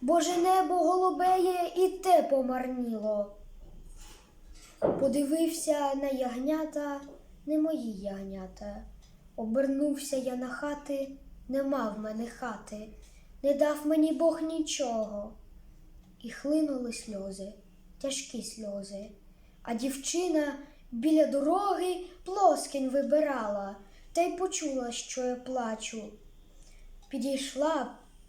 Боже небо голубеє і те помарніло. Подивився на ягнята, не мої ягнята. Обернувся я на хати, нема в мене хати, не дав мені Бог нічого. І хлинули сльози, тяжкі сльози. А дівчина біля дороги плоскінь вибирала, та й почула, що я плачу. Підійшла,